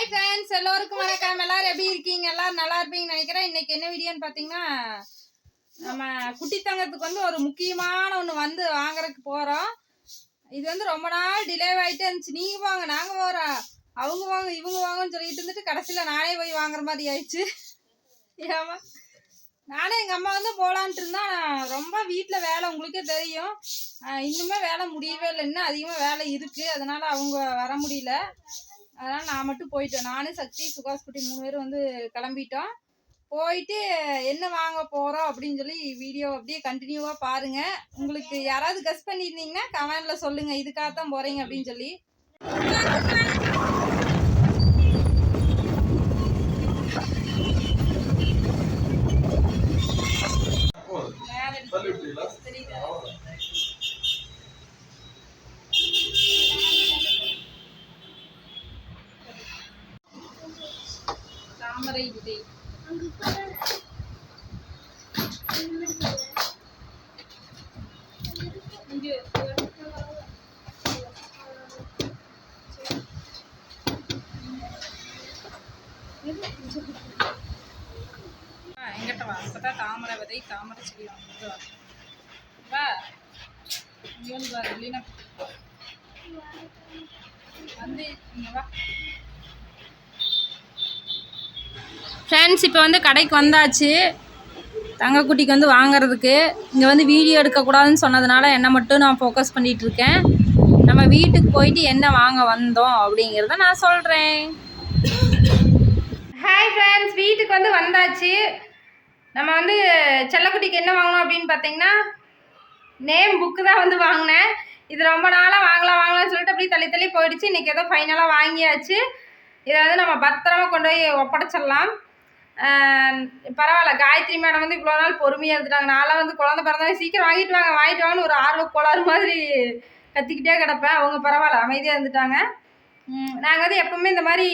Hi friends எல்லோருக்கும் வணக்கம். எல்லாரும் எப்படி இருக்கீங்க? எல்லாரும் நல்லா இருப்பீங்கன்னு நினைக்கிறேன். இன்னைக்கு என்ன வீடியோன்னு பார்த்தீங்கன்னா நம்ம குட்டி தங்கத்துக்கு வந்து ஒரு முக்கியமான ஒன்று வந்து வாங்குறதுக்கு போகிறோம் இது வந்து ரொம்ப நாள் டிலே ஆகிட்டே இருந்துச்சு. நீங்கள் வாங்க நாங்கள் போகிறோம் அவங்க வாங்க இவங்க வாங்கன்னு சொல்லிட்டு இருந்துட்டு கடைசியில் நானே போய் வாங்குற மாதிரி ஆயிடுச்சு. ஏமா நானே எங்கள் அம்மா வந்து போகலான்ட்டு இருந்தா ரொம்ப வீட்டில் வேலை உங்களுக்கே தெரியும். இன்னுமே வேலை முடியவே இல்லை. இன்னும் அதிகமாக வேலை இருக்குது அதனால் அவங்க வர முடியல. அதனால் நான் மட்டும் போயிட்டேன். நானும் சக்தி சுகாஸ் குட்டி மூணு பேரும் வந்து கிளம்பிட்டோம். போயிட்டு என்ன வாங்க போகிறோம் அப்படின்னு சொல்லி வீடியோ அப்படியே கண்டினியூவாக பாருங்கள் உங்களுக்கு யாராவது கஸ் பண்ணியிருந்தீங்கன்னா கமெண்டில் சொல்லுங்கள் இதுக்காக தான் போகிறீங்க அப்படின்னு சொல்லி. தாமரை விதை எங்கிட்ட வா அப்பதான் தாமரை விதை தாமரை செடி வாங்கிட்டு வா. வா. இங்க வந்து வா இல்லைன்னா வந்து இங்க வா. ஃப்ரெண்ட்ஸ் இப்போ வந்து கடைக்கு வந்தாச்சு. தங்கக்குட்டிக்கு வந்து வாங்குறதுக்கு. இங்கே வந்து வீடியோ எடுக்கக்கூடாதுன்னு சொன்னதுனால என்னை மட்டும் நான் ஃபோக்கஸ் பண்ணிகிட்டு இருக்கேன் நம்ம வீட்டுக்கு போயிட்டு என்ன வாங்க வந்தோம் அப்படிங்கிறத நான் சொல்கிறேன் ஹாய் ஃப்ரெண்ட்ஸ் வீட்டுக்கு வந்து வந்தாச்சு. நம்ம வந்து செல்லக்குட்டிக்கு என்ன வாங்கணும் அப்படின்னு பார்த்தீங்கன்னா நேம் புக்கு தான் வந்து வாங்கினேன். இது ரொம்ப நாளாக வாங்கலாம் வாங்கலாம்னு சொல்லிட்டு அப்படியே தள்ளி தள்ளி போயிடுச்சு. இன்றைக்கி ஏதோ ஃபைனலாக வாங்கியாச்சு. இதை வந்து நம்ம பத்திரமா கொண்டு போய் ஒப்படைச்சிடலாம். பரவாயில்ல. காயத்ரி மேடம் வந்து இவ்வளோ நாள் பொறுமையாக இருந்துட்டாங்க. நான்லாம் வந்து குழந்தை பிறந்தவங்க சீக்கிரம் வாங்கிட்டு வாங்க வாங்கிட்டு வாங்கன்னு ஒரு ஆர்வ கோளாறு மாதிரி கத்திக்கிட்டே கிடப்பேன். அவங்க பரவாயில்ல அமைதியாக இருந்துட்டாங்க. நாங்கள் வந்து எப்பவுமே இந்த மாதிரி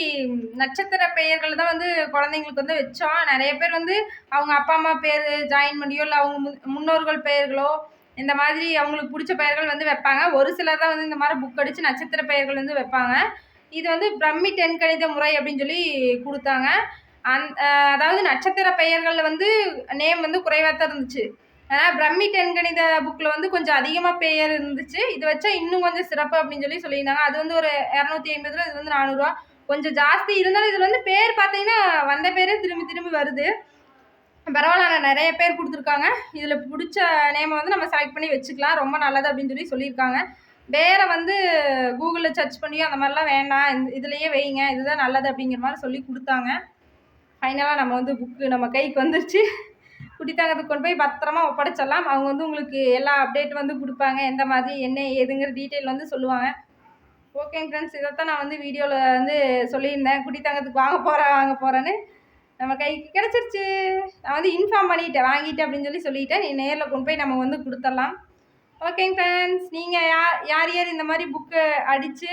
நட்சத்திர பெயர்கள் தான் வந்து குழந்தைங்களுக்கு வந்து வச்சோம். நிறைய பேர் வந்து அவங்க அப்பா அம்மா பேர் ஜாயின் பண்ணியோ இல்லை அவங்க முன்னோர்கள் பெயர்களோ இந்த மாதிரி அவங்களுக்கு பிடிச்ச பெயர்கள் வந்து வைப்பாங்க. ஒரு சிலர் தான் வந்து இந்த மாதிரி புக் அடித்து நட்சத்திர பெயர்கள் வந்து வைப்பாங்க. இது வந்து பிரம்மி தென்கணித முறை அப்படின்னு சொல்லி கொடுத்தாங்க. அந் அதாவது நட்சத்திர பெயர்களில் வந்து நேம் வந்து குறைவாக தான் இருந்துச்சு. ஆனால் பிரம்மி தென்கணித புக்கில் வந்து கொஞ்சம் அதிகமாக பெயர் இருந்துச்சு. இது வச்சா இன்னும் கொஞ்சம் சிறப்பு அப்படின்னு சொல்லி சொல்லியிருந்தாங்க. அது வந்து ஒரு இரநூத்தி ஐம்பது ரூபா இது வந்து நானூறுரூவா கொஞ்சம் ஜாஸ்தி இருந்தாலும் இதில் வந்து பேர் பார்த்தீங்கன்னா வந்த பேரே திரும்பி திரும்பி வருது. பரவாயில்ல நிறைய பேர் கொடுத்துருக்காங்க. இதில் பிடிச்ச நேமை வந்து நம்ம செலக்ட் பண்ணி வச்சுக்கலாம். ரொம்ப நல்லது அப்படின்னு சொல்லி சொல்லியிருக்காங்க. வேற வந்து கூகுளில் சர்ச் பண்ணியோ அந்த மாதிரிலாம் வேண்டாம் இந்த இதுலேயே வைங்க. இதுதான் நல்லது அப்படிங்கிற மாதிரி சொல்லி கொடுத்தாங்க. ஃபைனலாக நம்ம வந்து புக்கு நம்ம கைக்கு வந்துருச்சு. குட்டித்தாங்கத்துக்கு கொண்டு போய் பத்திரமா ஒப்படைச்சிடலாம். அவங்க வந்து உங்களுக்கு எல்லா அப்டேட் வந்து கொடுப்பாங்க. எந்த மாதிரி என்ன ஏதுங்கிற டீட்டெயில் வந்து சொல்லுவாங்க. ஓகேங்க ஃப்ரெண்ட்ஸ் இதைத்தான் நான் வந்து வீடியோவில் வந்து சொல்லியிருந்தேன். குட்டித்தாங்கத்துக்கு வாங்க போகிறேன் வாங்க போகிறேன்னு நம்ம கைக்கு கிடச்சிருச்சு. நான் வந்து இன்ஃபார்ம் பண்ணிட்டேன். வாங்கிட்டேன் அப்படின்னு சொல்லி சொல்லிட்டேன். நீ நேரில் கொண்டு போய் நம்ம வந்து கொடுத்துடலாம். ஓகேங்க ஃப்ரெண்ட்ஸ் நீங்கள் யார் யார் யார் இந்த மாதிரி புக்கு அடித்து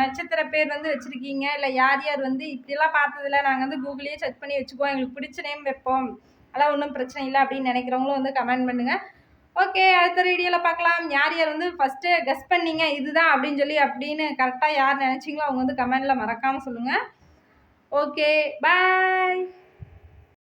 நட்சத்திர பேர் வந்து வச்சுருக்கீங்க? இல்லை யார் யார் வந்து இப்படிலாம் பார்த்ததில்ல. நாங்கள் வந்து கூகுளையே செக் பண்ணி வச்சுக்குவோம். எங்களுக்கு பிடிச்ச நேம் வைப்போம். அதெல்லாம் ஒன்றும் பிரச்சனை இல்லை அப்படின்னு நினைக்கிறவங்களும் வந்து கமெண்ட் பண்ணுங்கள் ஓகே அடுத்த வீடியோவில் பார்க்கலாம். யார் யார் வந்து ஃபஸ்ட்டு கெஸ் பண்ணீங்க? இதுதான் அப்படின்னு சொல்லி அப்படின்னு கரெக்டாக யார் நினச்சிங்களோ அவங்க வந்து கமெண்டில் மறக்காமல் சொல்லுங்கள் ஓகே பாய்